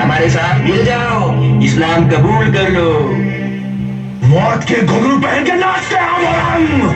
हमारे साथ मिल जाओ। इस्लाम कबूल कर लो। मौत के घुघरू पहन के नाचते हैं हम और हम।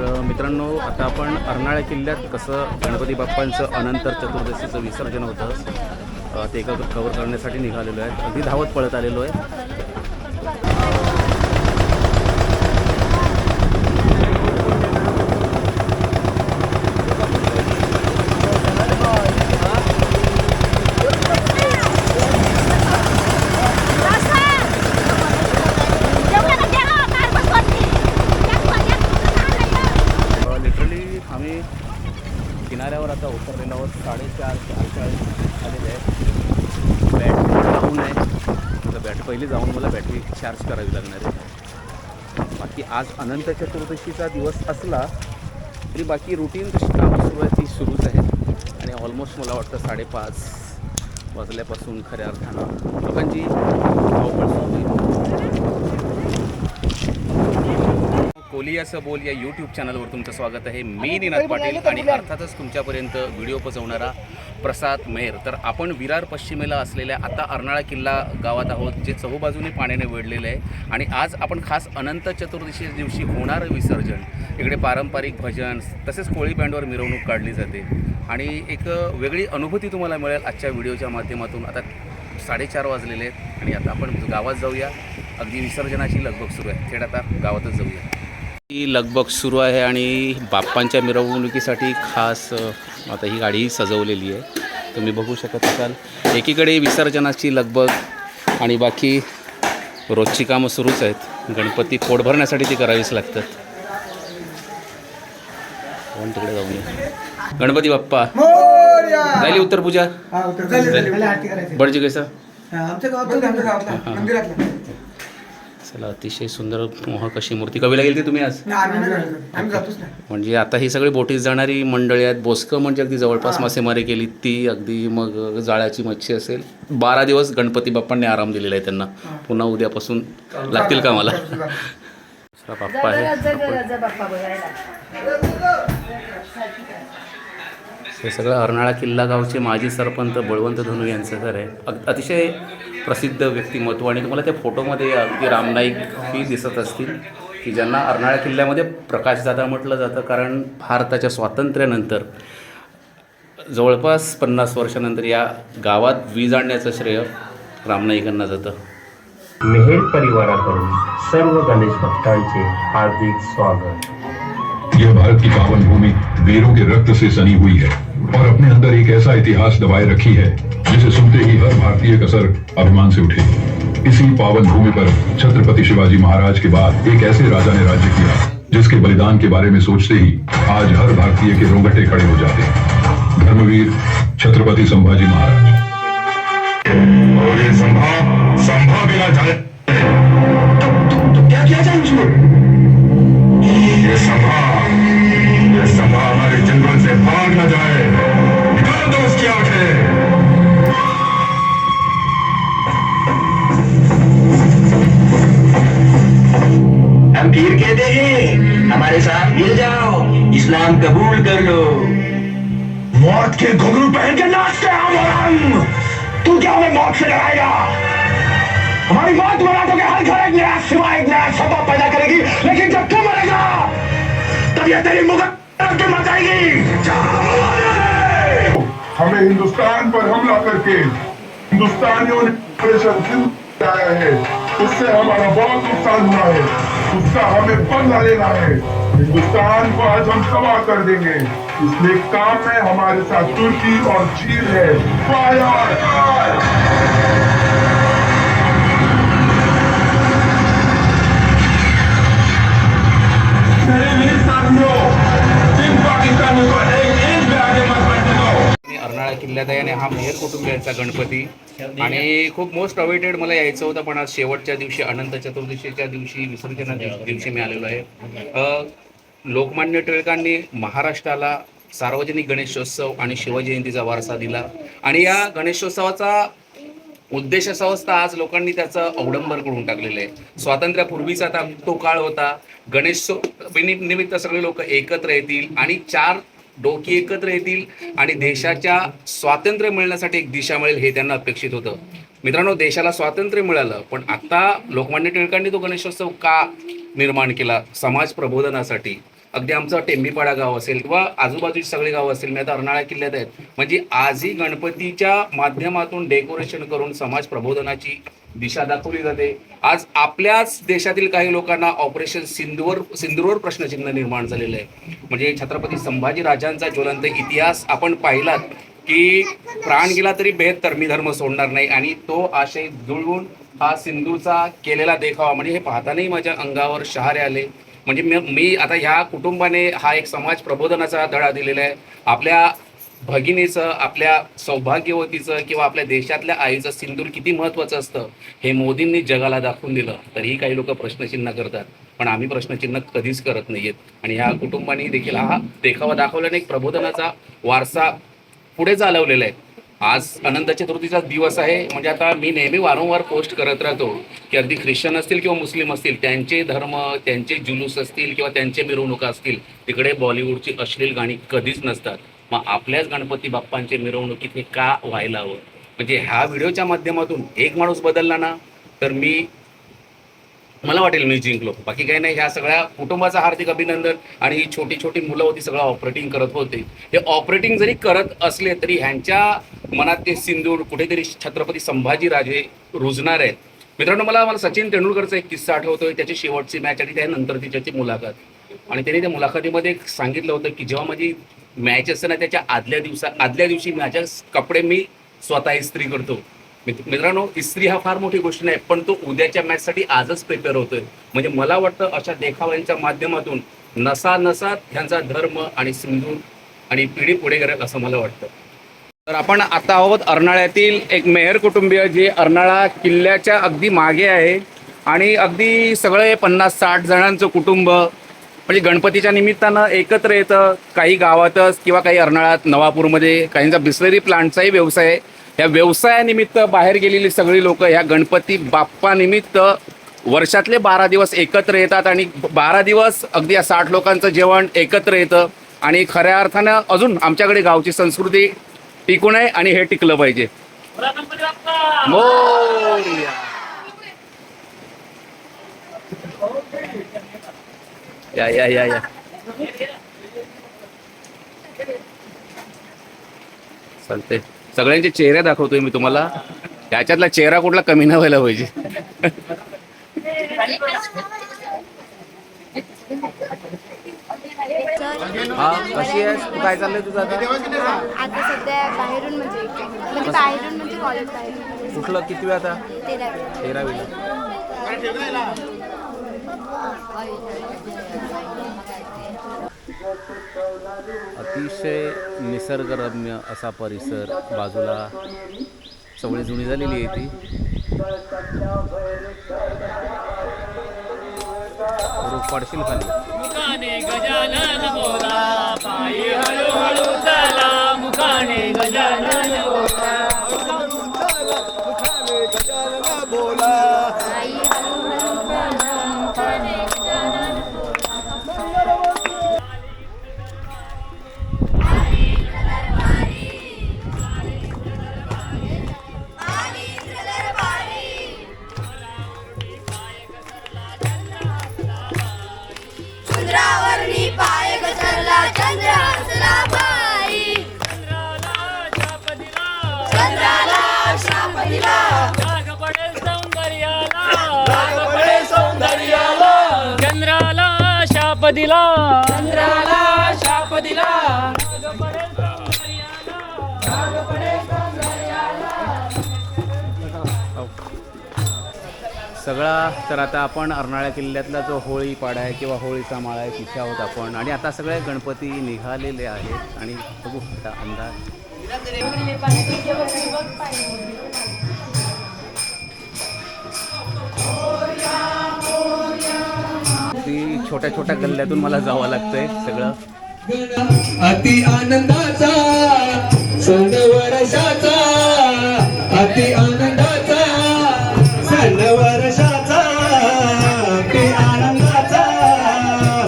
तर मित्रांनो आता आपण अर्नाळा किल्ल्यात कसं गणपती बाप्पांचं अनंतर चतुर्दशीचं विसर्जन होतं ते एका कवर करण्यासाठी निघालेलो आहे अगदी धावत पळत आलेलो आहे लिटरली आम्ही किनाऱ्यावर आता उतरलेलो आहोत साडेचार चार चाळीस आलेले आहे बॅटरी डाऊन आहे तर बॅटरी पहिली जाऊन मला बॅटरी चार्ज करावी लागणार आहे. बाकी आज अनंत चतुर्दशीचा दिवस असला तरी बाकी रुटीन जशी कामं सुरू आहे ती सुरूच आहे. आणि ऑलमोस्ट मला वाटतं साडेपाच वाजल्यापासून खऱ्या अर्थानं. लोकांची धावपळ सुरू आहे कोलियाचं बोल या यूट्यूब चॅनलवर तुमचं स्वागत आहे. मी निनाद पाटील आणि अर्थातच तुमच्यापर्यंत व्हिडिओ पोचवणारा प्रसाद मेहर. तर आपण विरार पश्चिमेला असलेल्या आता अर्नाळा किल्ला गावात आहोत जे चहूबाजूने पाण्याने वेढलेलं आहे. आणि आज आपण खास अनंत चतुर्दशी दिवशी होणारं विसर्जन. इकडे पारंपरिक भजन तसेच कोळी बँडवर मिरवणूक काढली जाते. आणि एक वेगळी अनुभूती तुम्हाला मिळेल आजच्या व्हिडिओच्या माध्यमातून. आता साडेचार वाजलेले आहेत आणि आता आपण गावात जाऊया. अगदी विसर्जनाची लगबग सुरू आहे. थेट आता गावातच जाऊया. ही लगबग सुरू आहे आणि बाप्पांच्या मिरवणुकीसाठी खास आता ही गाडी सजवलेली आहे. तुम्ही बघू शकत असाल. एकीकडे विसर्जनाची लगबग आणि बाकी रोजची कामं सुरूच आहेत. गणपती पोट भरण्यासाठी ती करावीच लागतात. आपण तिकडे जाऊया गणपती बाप्पा. झाली उत्तर पूजा? हा बडजी कैसा हा, आमच्या गावात चला अतिशय सुंदर मोहक अशी मूर्ती. कवीला गेली तुम्ही आज? म्हणजे आता ही सगळी बोटीत जाणारी मंडळी आहेत. बोसकं म्हणजे अगदी जवळपास मासेमारी केली. ती अगदी मग जाळ्याची मच्छी असेल. बारा दिवस गणपती बाप्पांनी आराम दिलेला आहे त्यांना. पुन्हा उद्यापासून लागतील का मला? दुसरा बाप्पा आहे. हे सगळं अर्नाळा किल्ला गावचे माजी सरपंच बळवंत धनू यांचं घर आहे. अग अतिशय प्रसिद्ध व्यक्तिमत्व आणि तुम्हाला त्या फोटोमध्ये अगदी रामनाईक ही दिसत असतील की ज्यांना अर्नाळा किल्ल्यामध्ये प्रकाशदादा म्हटलं जातं कारण भारताच्या स्वातंत्र्यानंतर जवळपास पन्नास वर्षानंतर या गावात वीज आणण्याचं श्रेय रामनाईकांना जातं. मेहेर परिवाराकडून सर्व गणेश भक्तांचे हार्दिक स्वागत. यह भारत की पावन भूमि वीरों के रक्त से सनी हुई है। और अपने अंदर एक ऐसा इतिहास दबाए रखी है जिसे सुनते ही हर भारतीय का सर अभिमान से उठे। इसी पावन भूमि पर छत्रपति शिवाजी महाराज के बाद एक ऐसे राजा ने राज्य किया जिसके बलिदान के बारे में सोचते ही आज हर भारतीय के रोंगटे खड़े हो जाते हैं। धर्मवीर छत्रपति संभाजी महाराज। और ये संभा संभा बिना जाने क्या किया जाए ये सभा ये सभा हमारे जंगल से भाग न जाए। हमें डराएगा हमारी मौत मराठों तो हर घर एक नया सिवा एक नया सबब पैदा करेगी। लेकिन जब तू मरेगा, तब ये तेरी मुगल के मर जाएगी। हमें हिंदुस्तान पर हमला करके हिंदुस्तानियों ने किया है। उससे हमारा बहुत नुकसान हुआ है। उसका हमें बदला लेना है। हिंदुस्तान को आज हम तबाह कर देंगे। इसलिए काम में हमारे साथ तुर्की और चीन है। फायर किल्ल्यात आहे आणि हा मेहर कुटुंबियांचा गणपती. आणि खूप मोस्ट अवेटेड मला यायचं होतं पण आज शेवटच्या दिवशी अनंत चतुर्दशीच्या दिवशी विसर्जना दिवशी मी आलेलो आहे. लोकमान्य टिळकांनी महाराष्ट्राला सार्वजनिक गणेशोत्सव आणि शिवजयंतीचा वारसा दिला. आणि या गणेशोत्सवाचा उद्देश असा असता आज लोकांनी त्याचं अवडंबर करून टाकलेलं आहे. स्वातंत्र्यापूर्वीचा आता तो काळ होता. गणेश निमित्त सगळे लोक एकत्र येतील आणि चार डोकी एकत्र येतील आणि देशाच्या स्वातंत्र्य मिळण्यासाठी एक दिशा मिळेल हे त्यांना अपेक्षित होतं. मित्रांनो देशाला स्वातंत्र्य मिळालं पण आता लोकमान्य टिळकांनी तो गणेशोत्सव का निर्माण केला? समाज प्रबोधनासाठी. अगदी आमचं टेंबीपाडा गाव असेल किंवा आजूबाजूची सगळे गाव असेल मी आता अर्नाळा किल्ल्यात आहेत. म्हणजे आजही गणपतीच्या माध्यमातून डेकोरेशन करून समाज प्रबोधनाची दिशा दाखवली जाते. आज आपल्याच देशातील काही लोकांना ऑपरेशन सिंधूवर सिंधूवर प्रश्नचिन्ह निर्माण झालेलं आहे. म्हणजे छत्रपती संभाजी राजांचा ज्वलंत इतिहास आपण पाहिलात की प्राण गेला तरी बेहत्तर मी धर्म सोडणार नाही आणि तो आशय जुळवून हा सिंधूचा केलेला देखावा म्हणजे हे पाहतानाही माझ्या अंगावर शहारे आले. म्हणजे मी आता ह्या कुटुंबाने हा एक समाज प्रबोधनाचा धडा दिलेला आहे. आपल्या भगिनीचं आपल्या सौभाग्यवतीचं किंवा आपल्या देशातल्या आईचं सिंदूर किती महत्वाचं असतं हे मोदींनी जगाला दाखवून दिलं. तरीही काही लोक प्रश्नचिन्ह करतात. पण आम्ही प्रश्नचिन्ह कधीच करत नाहीयेत. आणि ह्या कुटुंबाने देखील हा देखावा दाखवल्याने एक प्रबोधनाचा वारसा पुढे चालवलेला आहे. आज अनंत चतुर्थीचा दिवस आहे. म्हणजे आता मी नेहमी वारंवार पोस्ट करत राहतो की अगदी ख्रिश्चन असतील किंवा मुस्लिम असतील त्यांचे धर्म त्यांचे जुलूस असतील किंवा त्यांचे मिरवणुका असतील तिकडे बॉलिवूडची अश्लील गाणी कधीच नसतात. मग आपल्याच गणपती बाप्पांचे मिरवणुकीत हे का व्हायला हवं? म्हणजे ह्या व्हिडिओच्या माध्यमातून एक माणूस बदलला ना तर मी मला वाटेल मी जिंकलो. बाकी काही नाही ह्या सगळ्या कुटुंबाचं हार्दिक अभिनंदन आणि ही छोटी छोटी मुलं होती सगळं ऑपरेटिंग करत होते. हे ऑपरेटिंग जरी करत असले तरी ह्यांच्या मनात ते सिंदूर कुठेतरी छत्रपती संभाजीराजे रुजणार आहेत. मित्रांनो मला मला सचिन तेंडुलकरचा एक किस्सा आठवतोय. त्याची शेवटची मॅच आणि त्यानंतरची त्याची मुलाखत. आणि त्यांनी त्या मुलाखतीमध्ये एक सांगितलं होतं की जेव्हा माझी मॅच असताना त्याच्या आदल्या दिवसा आदल्या दिवशी माझ्या कपडे मी स्वतः इस्त्री करतो. मित्रांनो इस्त्री हा फार मोठी गोष्ट नाही पण तो उद्याच्या मॅचसाठी आजच प्रिपेअर होतोय. म्हणजे मला वाटतं अशा देखाव्यांच्या माध्यमातून नसा नसा ह्यांचा धर्म आणि सिंधू आणि पिढी पुढे करेल असं मला वाटतं. तर आपण आता आहोत अर्नाळ्यातील एक मेहर कुटुंबीय जे अर्नाळा किल्ल्याच्या अगदी मागे आहे. आणि अगदी सगळे पन्नास साठ जणांचं कुटुंब म्हणजे गणपतीच्या निमित्तानं एकत्र येतं काही गावातच किंवा काही अर्नाळ्यात नवापूरमध्ये काहींचा बिस्लरी प्लांटचाही व्यवसाय आहे. या व्यवसायानिमित्त बाहेर गेलेली सगळी लोक ह्या गणपती बाप्पानिमित्त वर्षातले बारा दिवस एकत्र येतात आणि बारा दिवस अगदी या साठ लोकांचं जेवण एकत्र येतं आणि खऱ्या अर्थानं अजून आमच्याकडे गावची संस्कृती टिकून आहे आणि हे टिकलं पाहिजे. या या या या चालते सगळ्यांचे चेहरे दाखवतोय मी तुम्हाला. त्याच्यातला चेहरा कुठला कमी नाही व्हायला पाहिजे. हा कशी आहेस? तू काय चाललंय तुझं आता? आता सध्या बाहेरून म्हणजे म्हणजे बाहेरून म्हणजे कॉलेज बाहेरून. कुठलं? किती आता? तेरा तेरावीला. अतिशय निसर्गरम्य असा परिसर बाजूला सवळी जुनी झालेली आहे ती. पाडशील खाली गजानन बोला पायी हळूहळू चला. मुखाने गजानन बोला. चंद्रावरनी दिला. चंद्राला शाप दिला. सगळा तर आता आपण अर्नाळा किल्ल्यातला जो होळी पाडा आहे किंवा होळीचा माळा आहे तिथे आहोत आपण. आणि आता सगळे गणपती निघालेले आहेत आणि बघू आता अंदाज छोट्या छोट्या गल्ल्यातून मला जावं लागतंय सगळं. अति आनंदाचा सण वर्षाचा अति आनंदाचा सण वर्षाचा अति आनंदाचा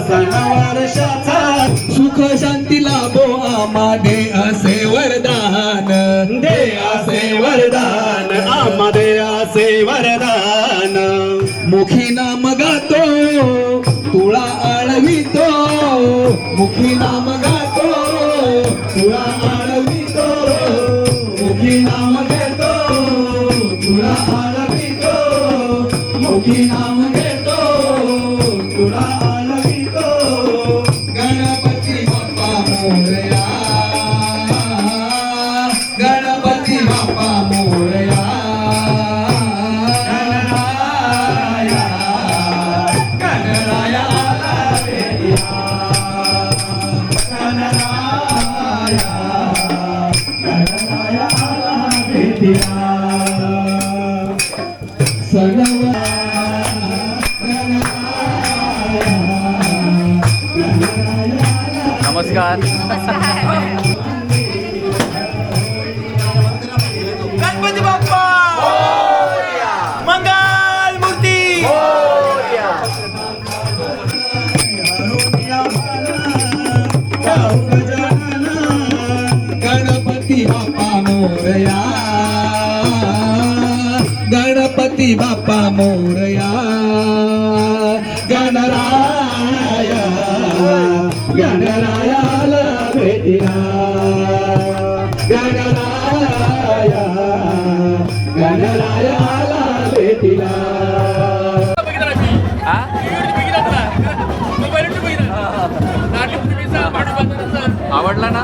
सण वर्षाचा सुख शांती लाभो आम्हा असे वरदान. दे असे वरदान आम्हा असे वरदान. मुखी नाम गातो. तुळा आळवितो मुखी नाम गातो. तुळा आळवितो मुखी नाम घेतो. तुळा आळवितो मुखी नाम घेतो. नमस्कार गणपती बाप्पा मंगल मूर्ती गणपती बाप्पा मोरया गणपती बाप्पा मोरया गणराय गणरायाला भेटिया आवडला ना?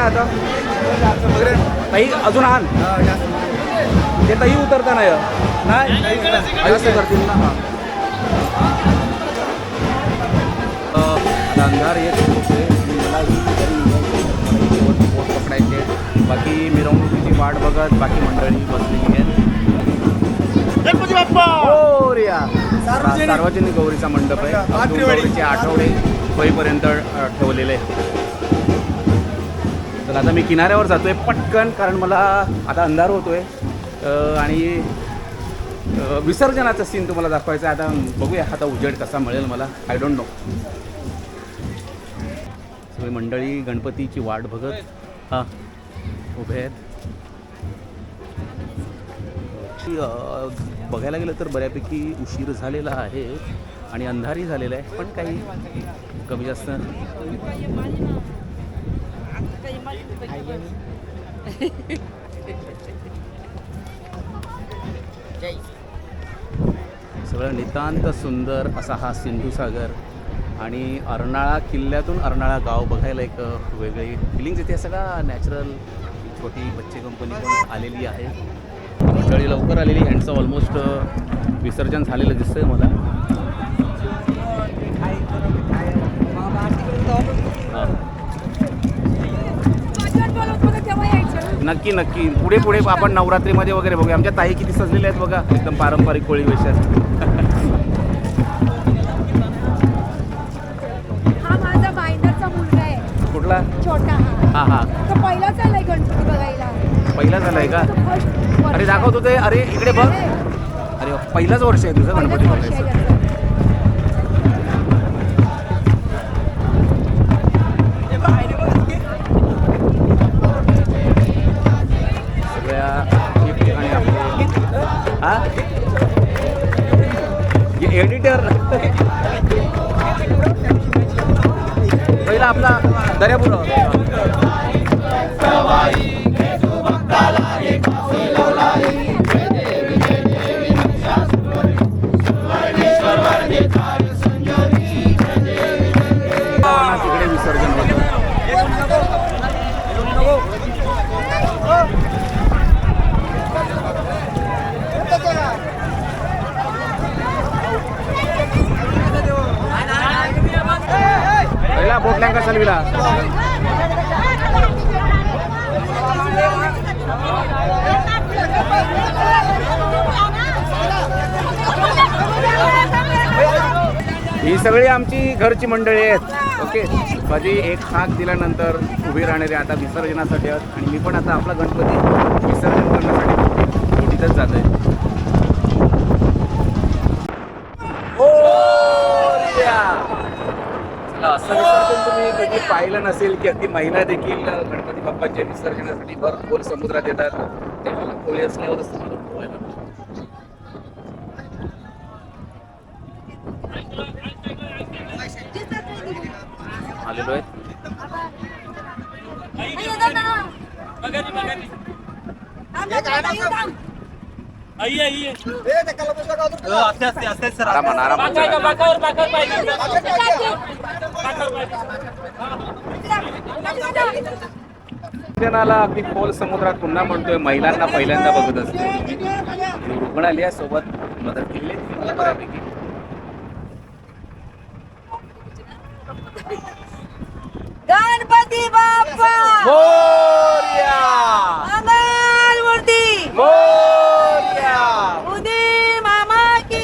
ना आता? ताई अजून आण. ते ताई उतरता नाही. नाही करतील ना. हा अंधार येत होते. मला ही. पोट पकडायचे. बाकी मिरवणुकीची वाट बघत बाकी मंडळी बसलेली आहेत. गौऱ्या सार्वजनिक गौरीचा मंडप आहे. आठवडे होईपर्यंत ठेवलेले आहेत. तर आता मी किनाऱ्यावर जातो आहे पटकन कारण मला आता अंधार होतो आहे आणि विसर्जनाचा सीन तुम्हाला दाखवायचा आहे. आता बघूया आता उजेड कसा मिळेल मला. आय डोंट नो सगळी मंडळी गणपतीची वाट बघत हां उभे आहेत. बघायला गेलं तर बऱ्यापैकी उशीर झालेला आहे आणि अंधारही झालेला आहे पण काही कमी जास्त सगळं नितांत सुंदर असा हा सिंधुसागर आणि अर्नाळा किल्ल्यातून अर्नाळा गाव बघायला एक वेगळी फिलिंग्स येते. सगळा नॅचरल छोटी बच्चे कंपनी पण आलेली आहे. मंडळी लवकर आलेली ह्यांचं ऑलमोस्ट विसर्जन झालेलं दिसतंय मला हां. नक्की नक्की. पुढे पुढे आपण नवरात्रीमध्ये वगैरे बघूया. आमच्या ताई किती सजलेल्या आहेत बघा. एकदम पारंपरिक कोळी वेशात. हा माझा मायनरचा मुलगा आहे. कुठला? छोटा हा. हां हां. तो गणपती बघायला. पहिला झालाय का? तो first वर्ष. अरे दाखवतो ते अरे इकडे बघ. आहे. अरे वा, पहिलाच वर्ष आहे तुझं पहिलंच गणपती वर्ष आहे बघायचं. त्याचं. दर्यापूर तिकडे सगळी आमची घरची मंडळी आहेत. ओके. कधी एक हाक दिल्यानंतर उभी राहणारे आता विसर्जनासाठी आहेत. आणि मी पण आता आपला गणपती विसर्जन करण्यासाठी तिथंच जात आहे असं विसर्जन तुम्ही कधी पाहिलं नसेल की अगदी महिला देखील गणपती बाप्पाच्या विसर्जनासाठी भरपूर समुद्रात येतात. तेव्हा खोली असल्यावरच तुम्हाला पोहायला मिळतं. आलेलो आहे विसर्जनाला अगदी खोल समुद्रात पुन्हा म्हणतोय महिलांना पहिल्यांदा बघत असते. रुग्णालया सोबत मदत केली. बऱ्यापैकी. गणपती बाप्पा! मोरया! मंगलमूर्ती मोरया उदी मामा की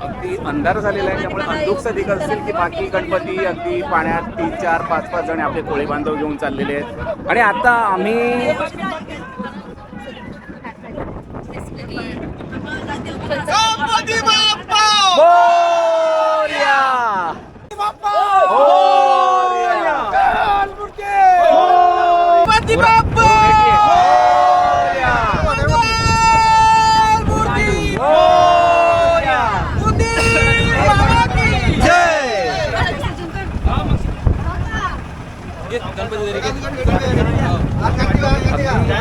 अगदी अंधार झालेला आहे त्यामुळे अंधुकचं दिग असेल की बाकी गणपती अगदी पाण्यात तीन चार पाच पाच जण आपले कोळी बांधव घेऊन चाललेले आहेत. आणि आता आम्ही गणपती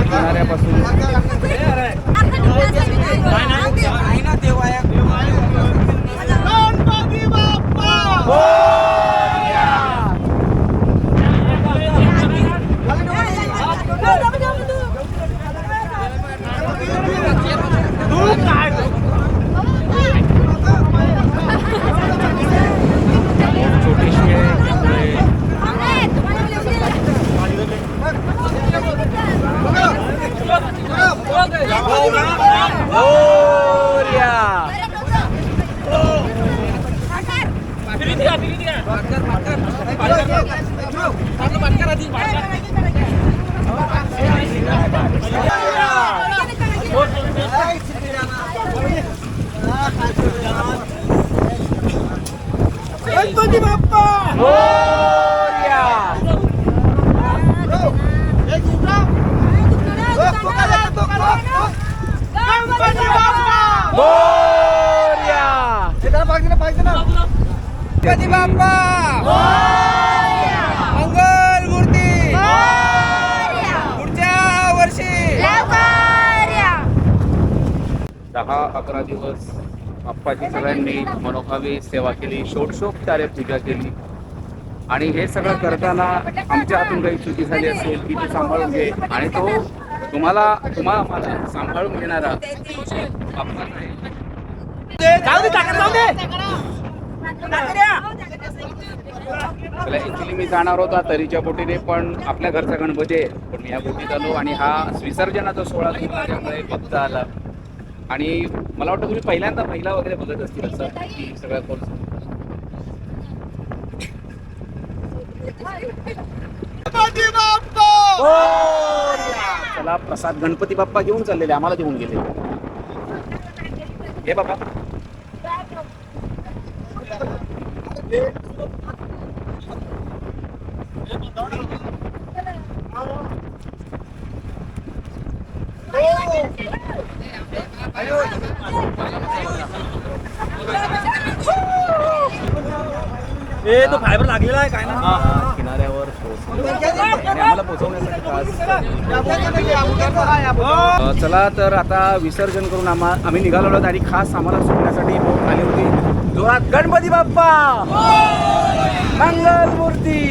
किनाऱ्यापासून गणपती बाप्पा! मंगल मूर्ती! पुढच्या वर्षी! दहा अकरा दिवस बाप्पाची सगळ्यांनी मनोभावी सेवा केली षोडशोपचारे पूजा केली. आणि हे सगळं करताना आमच्या हातून काही चुकी झाली असेल की ती सांभाळून घे. आणि तो तुम्हाला तुम्हाला मला सांभाळून घेणारा बाप्पा आहे. चला ऍक्च्युली मी जाणार होता तरीच्या बोटीने पण आपल्या घरचा गणपती आहे. पण मी या बोटीत आलो आणि हा विसर्जनाचा सोहळा सुरू त्यामुळे बघता आला. आणि मला वाटतं तुम्ही पहिल्यांदा महिला वगैरे बघत असतील असं की सगळ्या कोर्स चला प्रसाद गणपती बाप्पा घेऊन चाललेले आम्हाला घेऊन गेले. हे बाबा ए तो फायबर लागलेला आहे काय ना? किनाऱ्यावर आम्हाला पोहोचवण्यासाठी चला तर आता विसर्जन करून आम्हा आम्ही निघालो आहोत आणि खास आम्हाला करण्यासाठी लोक आली होती. जोरात गणपती बाप्पा! मंगल मूर्ती!